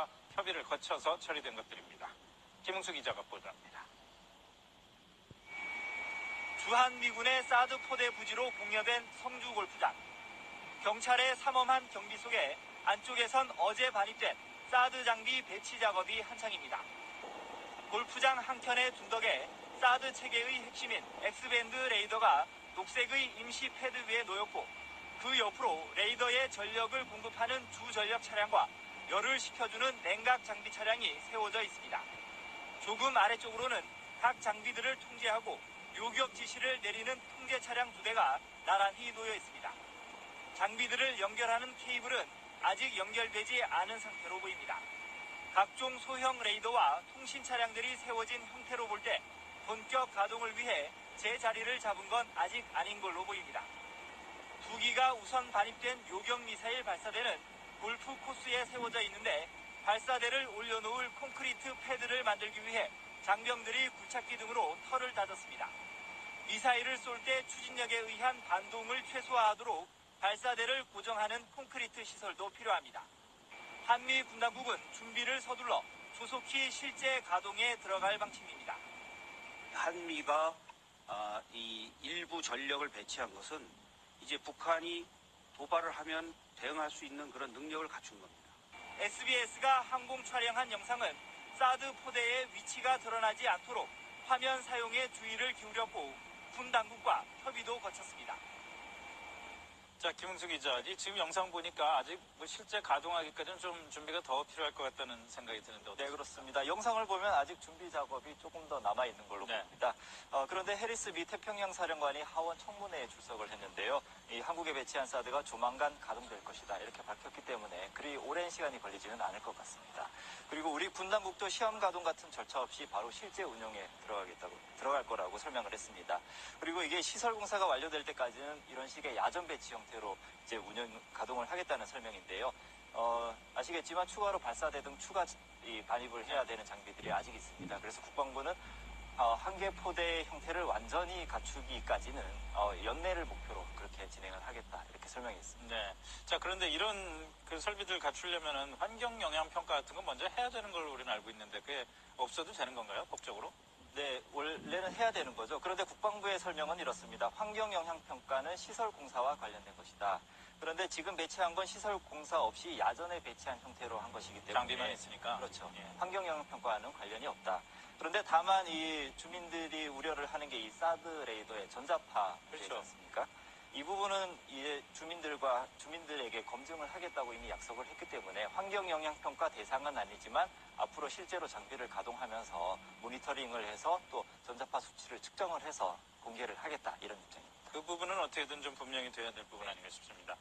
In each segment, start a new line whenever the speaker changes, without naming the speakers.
장비와 협의를 거쳐서 처리된 것들입니다. 김흥수 기자가 보도합니다.
주한미군의 사드 포대 부지로 공여된 성주 골프장. 경찰의 삼엄한 경비 속에 안쪽에선 어제 반입된 사드 장비 배치 작업이 한창입니다. 골프장 한켠에 둔 덕에 사드 체계의 핵심인 X밴드 레이더가 녹색의 임시 패드 위에 놓였고 그 옆으로 레이더에 전력을 공급하는 주 전력 차량과 열을 식혀주는 냉각 장비 차량이 세워져 있습니다. 조금 아래쪽으로는 각 장비들을 통제하고 요격 지시를 내리는 통제 차량 두 대가 나란히 놓여 있습니다. 장비들을 연결하는 케이블은 아직 연결되지 않은 상태로 보입니다. 각종 소형 레이더와 통신 차량들이 세워진 형태로 볼 때 본격 가동을 위해 제 자리를 잡은 건 아직 아닌 걸로 보입니다. 두 기가 우선 반입된 요격 미사일 발사대는 골프 코스에 세워져 있는데 발사대를 올려놓을 콘크리트 패드를 만들기 위해 장병들이 굴착기 등으로 털을 다졌습니다. 미사일을 쏠 때 추진력에 의한 반동을 최소화하도록 발사대를 고정하는 콘크리트 시설도 필요합니다. 한미 군당국은 준비를 서둘러 조속히 실제 가동에 들어갈 방침입니다.
한미가 아, 이 일부 전력을 배치한 것은 이제 북한이 도발을 하면 대응할 수 있는 그런 능력을 갖춘 겁니다.
SBS가 항공 촬영한 영상은 사드 포대의 위치가 드러나지 않도록 화면 사용에 주의를 기울였고 군 당국과 협의도 거쳤습니다.
자, 김흥수 기자, 이 지금 영상 보니까 아직 뭐 실제 가동하기까지는 좀 준비가 더 필요할 것 같다는 생각이 드는데
네,
어떻습니까?
그렇습니다. 영상을 보면 아직 준비 작업이 조금 더 남아 있는 걸로
네.
보입니다. 어, 그런데 해리스 미 태평양 사령관이 하원 청문회에 출석을 했는데요. 이 한국에 배치한 사드가 조만간 가동될 것이다 이렇게 밝혔기 때문에 그리 오랜 시간이 걸리지는 않을 것 같습니다. 그리고 우리 군당국도 시험 가동 같은 절차 없이 바로 실제 운용에 들어가겠다고 들어갈 거라고 설명을 했습니다. 그리고 이게 시설 공사가 완료될 때까지는 이런 식의 야전 배치 형태 로 이제 운영 가동을 하겠다는 설명인데요. 어, 아시겠지만 추가로 발사대 등 추가 이 반입을 해야 되는 장비들이 아직 있습니다. 그래서 국방부는 어, 한개 포대 형태를 완전히 갖추기까지는 어, 연내를 목표로 그렇게 진행을 하겠다 이렇게 설명했습니다.
네. 자, 그런데 이런 그 설비들 갖추려면은 환경 영향 평가 같은 거 먼저 해야 되는 걸로 우리는 알고 있는데 그게 없어도 되는 건가요? 법적으로?
네, 원래는 해야 되는 거죠. 그런데 국방부의 설명은 이렇습니다. 환경 영향 평가는 시설 공사와 관련된 것이다. 그런데 지금 배치한 건 시설 공사 없이 야전에 배치한 형태로 한 것이기 때문에
장비만 있으니까.
그렇죠.
예.
환경 영향 평가와는 관련이 없다. 그런데 다만 이 주민들이 우려를 하는 게 이 사드 레이더의 전자파
그렇죠.
되지 않습니까? 이 부분은 이제 주민들과 주민들에게 검증을 하겠다고 이미 약속을 했기 때문에 환경 영향 평가 대상은 아니지만 앞으로 실제로 장비를 가동하면서 모니터링을 해서 또 전자파 수치를 측정을 해서 공개를 하겠다 이런 입장입니다.
그 부분은 어떻게든 좀 분명히 돼야 될 부분 아닌가 싶습니다.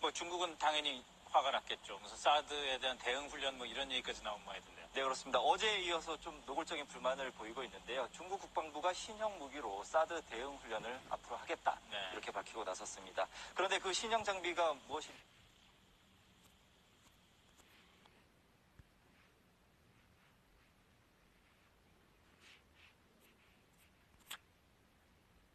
뭐 중국은 당연히 화가 났겠죠. 무슨 사드에 대한 대응 훈련 뭐 이런 얘기까지 나온 모양이던데요.
네, 그렇습니다. 어제에 이어서 좀 노골적인 불만을 보이고 있는데요. 중국 국방부가 신형 무기로 사드 대응 훈련을 앞으로 하겠다.
네.
이렇게 밝히고 나섰습니다. 그런데 그 신형 장비가 무엇이